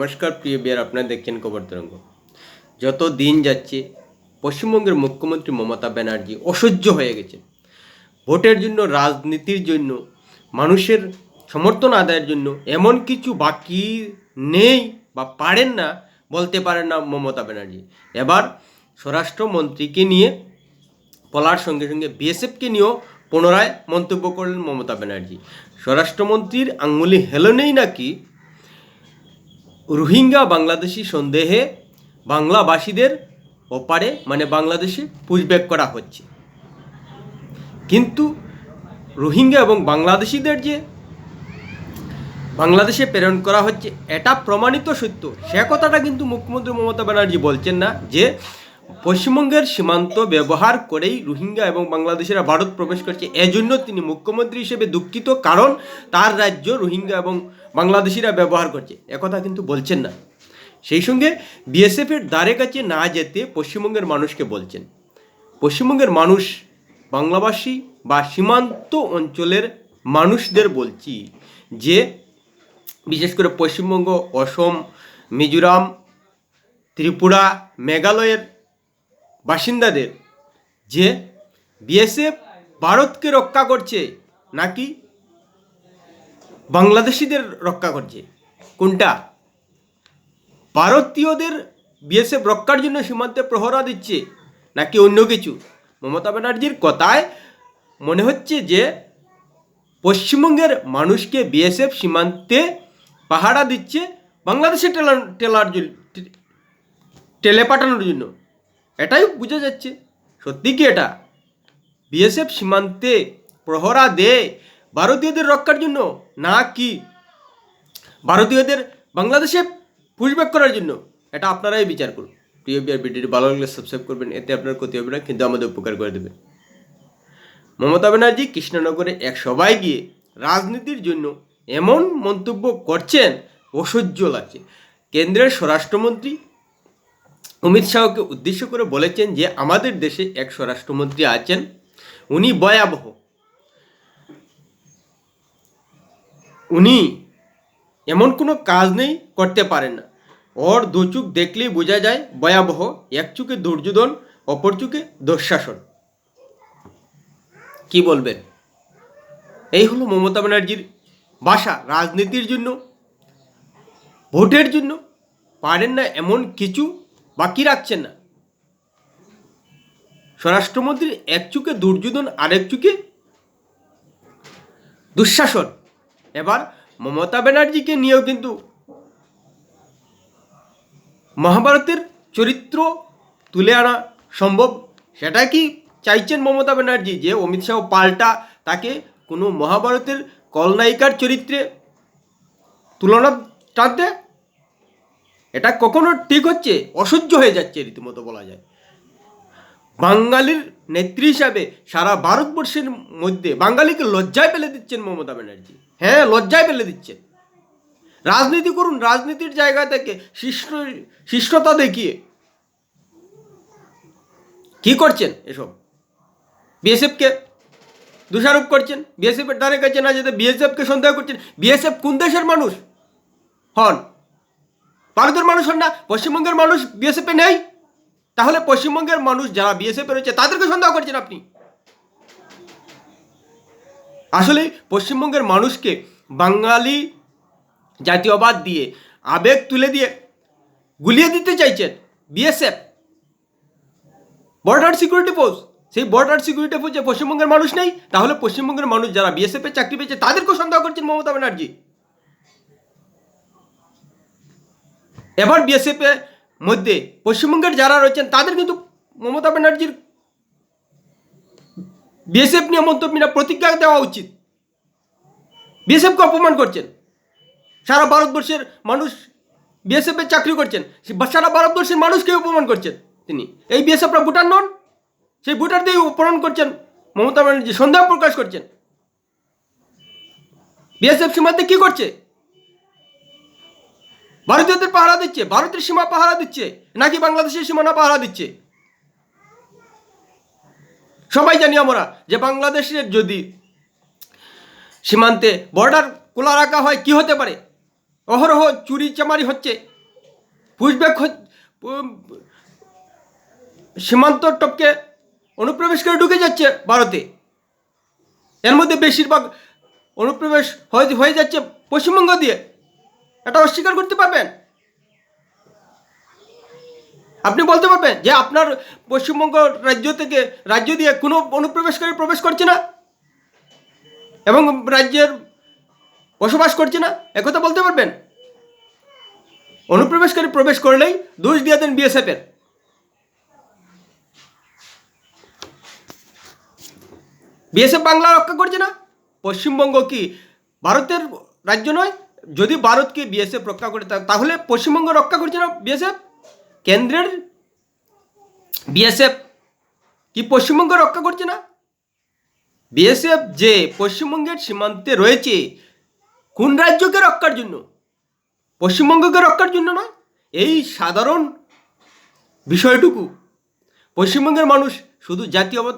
নমস্কার, প্রিয় বিয়ার, আপনারা দেখছেন খবর তরঙ্গ। যত দিন যাচ্ছে, পশ্চিমবঙ্গের মুখ্যমন্ত্রী মমতা ব্যানার্জি অসহ্য হয়ে গেছে ভোটের জন্য, রাজনীতির জন্য, মানুষের সমর্থন আদায়ের জন্য এমন কিছু বাকি নেই বা পারেন না বলতে পারেন না মমতা ব্যানার্জি। এবার স্বরাষ্ট্রমন্ত্রীকে নিয়ে, বলার সঙ্গে সঙ্গে বিএসএফকে নিয়েও পুনরায় মন্তব্য করলেন মমতা ব্যানার্জি। স্বরাষ্ট্রমন্ত্রীর আঙ্গুলি হেলনেই নাকি রোহিঙ্গা বাংলাদেশি সন্দেহে বাংলাভাষীদের ওপারে মানে বাংলাদেশে পুশব্যাক করা হচ্ছে। কিন্তু রোহিঙ্গা এবং বাংলাদেশিদের যে বাংলাদেশে প্রেরণ করা হচ্ছে, এটা প্রমাণিত সত্য। সে কথাটা কিন্তু মুখ্যমন্ত্রী মমতা ব্যানার্জি বলছেন না যে পশ্চিমবঙ্গের সীমান্ত ব্যবহার করেই রোহিঙ্গা এবং বাংলাদেশিরা ভারত প্রবেশ করছে। এজন্য তিনি মুখ্যমন্ত্রী হিসেবে দুঃখিত, কারণ তার রাজ্য রোহিঙ্গা এবং বাংলাদেশিরা ব্যবহার করছে। একথা কিন্তু বলছেন না। সেই সঙ্গে বিএসএফের দ্বারে কাছে না যেতে পশ্চিমবঙ্গের মানুষকে বলছেন। পশ্চিমবঙ্গের মানুষ বাংলাভাষী বা সীমান্ত অঞ্চলের মানুষদের বলছি যে, বিশেষ করে পশ্চিমবঙ্গ, অসম, মিজোরাম, ত্রিপুরা, মেঘালয়ের বাসিন্দাদের যে বিএসএফ ভারতকে রক্ষা করছে নাকি বাংলাদেশিদের রক্ষা করছে? কোনটা? ভারতীয়দের বিএসএফ রক্ষার জন্য সীমান্তে প্রহরা দিচ্ছে নাকি অন্য কিছু? মমতা ব্যানার্জির কথায় মনে হচ্ছে যে পশ্চিমবঙ্গের মানুষকে বিএসএফ সীমান্তে পাহারা দিচ্ছে বাংলাদেশে টেলার টেলার টেলে পাঠানোর জন্য। এটাই বোঝা যাচ্ছে। সত্যি কি এটা? বিএসএফ সীমান্তে প্রহরা দেয় ভারতীয়দের রক্ষার জন্য না কি ভারতীয়দের বাংলাদেশে পুশব্যাক করার জন্য? এটা আপনারাই বিচার করুন। প্রিয় বিয়ার ভিডিওটি ভালো লাগলে সাবস্ক্রাইব করবেন, এতে আপনার ক্ষতি হবে না, কিন্তু আমাদের উপকার করে দেবেন মমতা ব্যানার্জি কৃষ্ণনগরে এক সভায় গিয়ে রাজনীতির জন্য এমন মন্তব্য করছেন, অসহ্য লাগছে। কেন্দ্রের স্বরাষ্ট্রমন্ত্রী অমিত শাহকে উদ্দেশ্য করে বলেছেন যে আমাদের দেশে এক স্বরাষ্ট্রমন্ত্রী আছেন। উনি ভয়াবহ। উনি এমন কোনো কাজ নেই, করতে পারেন না। ওর দু চোখ দেখলেই বোঝা যায়, ভয়াবহ। এক চোখে দুর্যোধন অপর চোখে দুঃশাসন কি বলবেন? এই হলো মমতা ব্যানার্জির বাসা রাজনীতির জন্য, ভোটের জন্য। পারেন না এমন কিছু বাকি রাখছেন না। স্বরাষ্ট্রমন্ত্রীর এক চুকে দুর্যোধন আরেক চুকে দুঃশাসন। এবার মমতা ব্যানার্জিকে নিয়েও কিন্তু মহাভারতের চরিত্র তুলে আনা সম্ভব। সেটা কি চাইছেন মমতা ব্যানার্জি যে অমিত শাহ পাল্টা তাকে কোনো মহাভারতের কলনায়িকার চরিত্রে তুলনা টানতে? এটা কখনো ঠিক হচ্ছে? অসহ্য হয়ে যাচ্ছে, রীতিমতো বলা যায়। বাঙালির নেত্রী হিসাবে সারা ভারতবর্ষের মধ্যে বাঙালিকে লজ্জায় ফেলে দিচ্ছেন মমতা ব্যানার্জি। হ্যাঁ লজ্জায় ফেলে দিচ্ছেন। রাজনীতি করুন, রাজনীতির জায়গা থেকে শিষ্ট, শিষ্টতা দেখিয়ে। কি করছেন এসব? বিএসএফকে দোষারোপ করছেন? বিএসএফের দ্বারে কাছে না যেতে বিএসএফকে সন্দেহ করছেন? বিএসএফ কোন দেশের মানুষ? হন। ভারতের মানুষ না, পশ্চিমবঙ্গের মানুষ বিএসএফে নেই। তাহলে পশ্চিমবঙ্গের মানুষ যারা বিএসএফে রয়েছে, তাদেরকে সন্দেহ করছেন আপনি? আসলে পশ্চিমবঙ্গের মানুষকে বাঙালি জাতীয়বাদ দিয়ে আবেগ তুলে দিয়ে গুলিয়ে দিতে চাইছেন বিএসএফ বর্ডার সিকিউরিটি ফোর্স সেই বর্ডার সিকিউরিটি ফোর্সে পশ্চিমবঙ্গের মানুষ নেই। তাহলে পশ্চিমবঙ্গের মানুষ যারা বিএসএফ এর চাকরি পেয়েছে, তাদেরকেও সন্দেহ করছেন মমতা ব্যানার্জি। এবার বিএসএফ এর মধ্যে পশ্চিমবঙ্গের যারা রয়েছেন, তাদের কিন্তু মমতা ব্যানার্জির বিএসএফ নিয়ে মন্তব্য প্রতিজ্ঞা দেওয়া উচিত। বিএসএফকে অপমান করছেন। সারা ভারতবর্ষের মানুষ বিএসএফ এর চাকরি করছেন। সারা ভারতবর্ষের মানুষকে অপমান করছেন তিনি। এই বিএসএফরা ভুটান নন। সেই ভোটার দিয়ে অপমান করছেন মমতা ব্যানার্জি। সন্দেহ প্রকাশ করছেন। বিএসএফ সীমান্তে কি করছে? ভারতীয়দের পাহারা দিচ্ছে, ভারতের সীমা পাহারা দিচ্ছে, নাকি বাংলাদেশের সীমানা পাহারা দিচ্ছে? সবাই জানি আমরা যে বাংলাদেশের যদি সীমান্তে বর্ডার খোলা রাখা হয়, কি হতে পারে? অহরহ চুরি চামারি হচ্ছে। পুশব্যাক হ- পু- সীমান্ত টপকে অনুপ্রবেশ করে ঢুকে যাচ্ছে ভারতে। এর মধ্যে বেশিরভাগ অনুপ্রবেশ হয়ে যাচ্ছে পশ্চিমবঙ্গ দিয়ে। এটা অস্বীকার করতে পারবেন। আপনি বলতে পারবেন যে আপনার পশ্চিমবঙ্গ রাজ্য থেকে, রাজ্য দিয়ে কোনো অনুপ্রবেশকারী প্রবেশ করছে না? এবং রাজ্যের বসবাস করছে না? একথা বলতে পারবেন? অনুপ্রবেশকারী প্রবেশ করলেই দোষ দিয়ে দেন বিএসএফের বিএসএফ বাংলা রক্ষা করছে না? পশ্চিমবঙ্গ কি ভারতের রাজ্য নয়? যদি ভারতকে বিএসএফ রক্ষা করে তাহলে পশ্চিমবঙ্গ রক্ষা করছে না বিএসএফ? কেন্দ্রের বিএসএফ কি পশ্চিমবঙ্গ রক্ষা করছে না? বিএসএফ যে পশ্চিমবঙ্গের সীমান্তে রয়েছে, কোন রাজ্যকে রক্ষার জন্য? পশ্চিমবঙ্গকে রক্ষার জন্য না এই সাধারণ বিষয়টুকু। পশ্চিমবঙ্গের মানুষ শুধু জাতীয়বাদ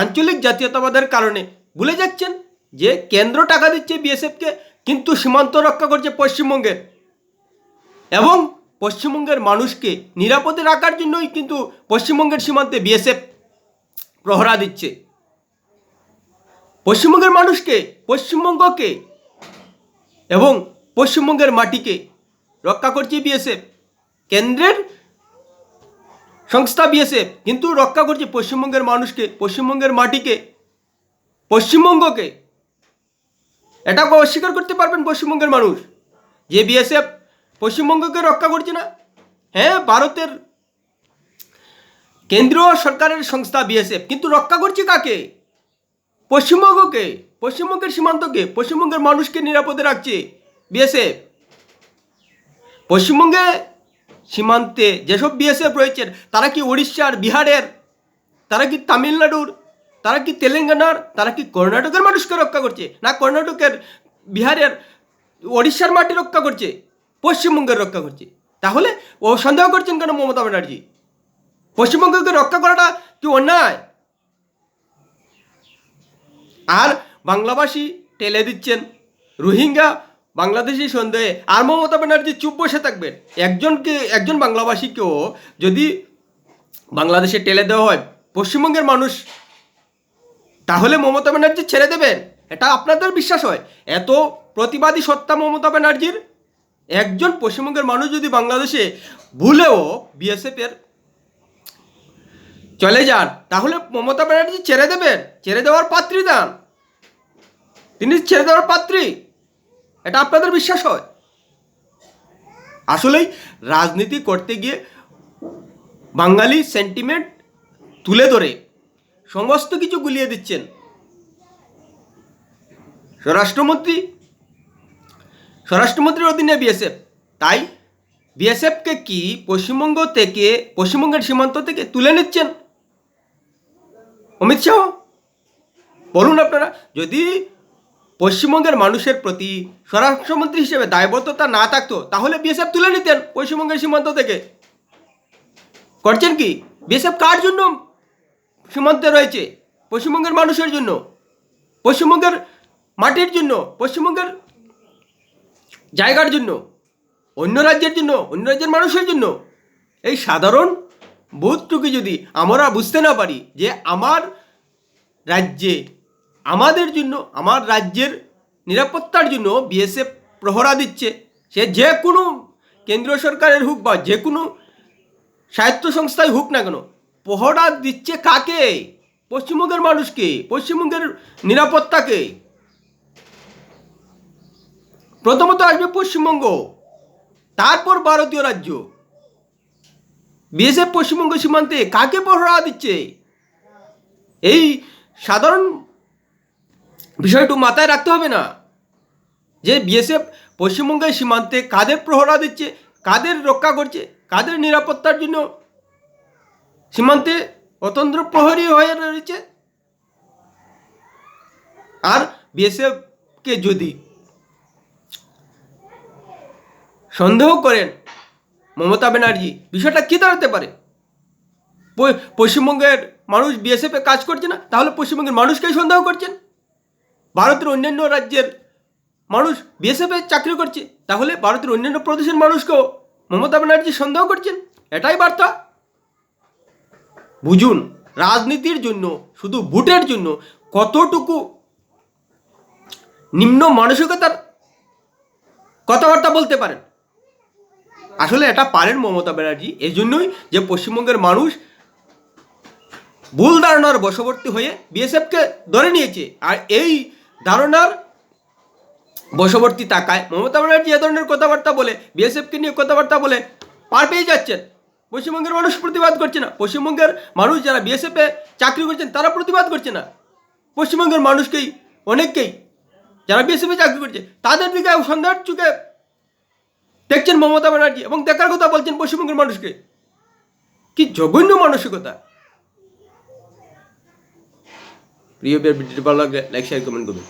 আঞ্চলিক জাতীয়তাবাদের কারণে ভুলে যাচ্ছেন যে কেন্দ্র টাকা দিচ্ছে বিএসএফকে কিন্তু সীমান্ত রক্ষা করছে পশ্চিমবঙ্গের এবং পশ্চিমবঙ্গের মানুষকে নিরাপদে রাখার জন্যই কিন্তু পশ্চিমবঙ্গের সীমান্তে বিএসএফ প্রহরা দিচ্ছে। পশ্চিমবঙ্গের মানুষকে, পশ্চিমবঙ্গকে এবং পশ্চিমবঙ্গের মাটিকে রক্ষা করছে বিএসএফ কেন্দ্রের সংস্থা বিএসএফ কিন্তু রক্ষা করছে পশ্চিমবঙ্গের মানুষকে, পশ্চিমবঙ্গের মাটিকে, পশ্চিমবঙ্গকে এটাকে অস্বীকার করতে পারবেন পশ্চিমবঙ্গের মানুষ। যে বিএসএফ পশ্চিমবঙ্গকে রক্ষা করছে না হ্যাঁ ভারতের কেন্দ্রীয় সরকারের সংস্থা বিএসএফ কিন্তু রক্ষা করছে কাকে? পশ্চিমবঙ্গকে, পশ্চিমবঙ্গের সীমান্তকে, পশ্চিমবঙ্গের মানুষকে নিরাপদে রাখছে বিএসএফ পশ্চিমবঙ্গে সীমান্তে যেসব বিএসএফ রয়েছেন, তারা কি উড়িষ্যার, বিহারের, তারা কি তামিলনাড়ুর তারা কি তেলেঙ্গানার, তারা কি কর্ণাটকের মানুষকে রক্ষা করছে? না কর্ণাটকের, বিহারের, ওড়িশার মাটি রক্ষা করছে? পশ্চিমবঙ্গের রক্ষা করছে? তাহলে ও সন্দেহ করছেন কেন মমতা ব্যানার্জি? পশ্চিমবঙ্গকে রক্ষা করাটা কি অন্যায়? আর বাংলাভাষী টেলে দিচ্ছেন রোহিঙ্গা বাংলাদেশি সন্দেহে। আর মমতা ব্যানার্জি চুপ বসে থাকবেন। একজনকে, একজন বাংলাভাষীকেও যদি বাংলাদেশে টেলে দেওয়া হয়, পশ্চিমবঙ্গের মানুষ তাহলে মমতা ব্যানার্জি ছেড়ে দেবেন? এটা আপনাদের বিশ্বাস হয়। এত প্রতিবাদী সত্তা মমতা ব্যানার্জির? একজন পশ্চিমবঙ্গের মানুষ যদি বাংলাদেশে ভুলেও বিএসএফের চলে যান, তাহলে মমতা ব্যানার্জি ছেড়ে দেবেন? ছেড়ে দেওয়ার পাত্রী দান তিনি ছেড়ে দেওয়ার পাত্রী। এটা আপনাদের বিশ্বাস হয়? আসলেই রাজনীতি করতে গিয়ে বাঙালি সেন্টিমেন্ট তুলে ধরে। সমস্ত কিছু গুলিয়ে দিচ্ছেন। স্বরাষ্ট্রমন্ত্রী, স্বরাষ্ট্রমন্ত্রীর অধীনে বিএসএফ। তাই বিএসএফকে কি পশ্চিমবঙ্গ থেকে, পশ্চিমবঙ্গের সীমান্ত থেকে তুলে নিচ্ছেন? অমিত শাহ, বলুন আপনারা, যদি পশ্চিমবঙ্গের মানুষের প্রতি স্বরাষ্ট্রমন্ত্রী হিসেবে দায়বদ্ধতা না থাকতো, তাহলে বিএসএফ তুলে নিতেন পশ্চিমবঙ্গের সীমান্ত থেকে। করছেন কি? বিএসএফ কার জন্য সীমান্তে রয়েছে পশ্চিমবঙ্গের মানুষের জন্য, পশ্চিমবঙ্গের মাটির জন্য, পশ্চিমবঙ্গের জায়গার জন্য, অন্য রাজ্যের জন্য, অন্য রাজ্যের মানুষের জন্য। এই সাধারণ বোধটুকু যদি আমরা বুঝতে না পারি যে আমার রাজ্যে, আমাদের জন্য, আমার রাজ্যের নিরাপত্তার জন্য বিএসএফ প্রহরা দিচ্ছে, সে যে কোনো কেন্দ্রীয় সরকারের হোক বা যে কোনো স্বায়ত্ত সংস্থায় হোক না কেন পহরা দিচ্ছে কাকে? পশ্চিমবঙ্গের মানুষকে, পশ্চিমবঙ্গের নিরাপত্তাকে। প্রথমত আসবে পশ্চিমবঙ্গ, তারপর ভারতীয় রাজ্য। বিএসএফ পশ্চিমবঙ্গ সীমান্তে কাকে পহরা দিচ্ছে? এই সাধারণ বিষয়টু মাথায় রাখতে হবে না। যে বিএসএফ পশ্চিমবঙ্গের সীমান্তে কাদের প্রহরা দিচ্ছে, কাদের রক্ষা করছে, কাদের নিরাপত্তার জন্য সীমান্তে অতন্ত্র প্রহরী হয়ে রয়েছে। আর বিএসএফকে যদি সন্দেহ করেন, মমতা ব্যানার্জি, বিষয়টা কী দাঁড়াতে পারে? পশ্চিমবঙ্গের মানুষ বিএসএফে কাজ করছে না, তাহলে পশ্চিমবঙ্গের মানুষকেই সন্দেহ করছেন? ভারতের অন্যান্য রাজ্যের মানুষ বিএসএফে চাকরি করছে, তাহলে ভারতের অন্যান্য প্রদেশের মানুষকেও মমতা ব্যানার্জি সন্দেহ করছেন? এটাই বার্তা। বুঝুন, রাজনীতির জন্য, শুধু ভোটের জন্য কতটুকু নিম্ন মানসিকতার কথাবার্তা বলতে পারেন? আসলে এটা পারেন মমতা ব্যানার্জি এই জন্যই যে পশ্চিমবঙ্গের মানুষ ভুল ধারণার বশবর্তী হয়ে বিএসএফকে ধরে নিয়েছে, আর এই ধারণার বশবর্তী তাকায় মমতা ব্যানার্জি এ ধরনের কথাবার্তা বলে, বিএসএফকে নিয়ে কথাবার্তা বলে পার পেয়ে যাচ্ছেন। পশ্চিমবঙ্গের মানুষ প্রতিবাদ করছে না। পশ্চিমবঙ্গের মানুষ যারা বিএসএফে চাকরি করছেন, তারা প্রতিবাদ করছে না। পশ্চিমবঙ্গের মানুষকেই, অনেককেই যারা বিএসএফে চাকরি করছে, তাদের দিকে সন্ধ্যার চুকে দেখছেন মমতা ব্যানার্জি এবং দেখার কথা বলছেন পশ্চিমবঙ্গের মানুষকে। কি জঘন্য মানসিকতা। প্রিয় বিয়ার ভিডিওটি ভালো লাগলে লাইক শেয়ার কমেন্ট করবেন।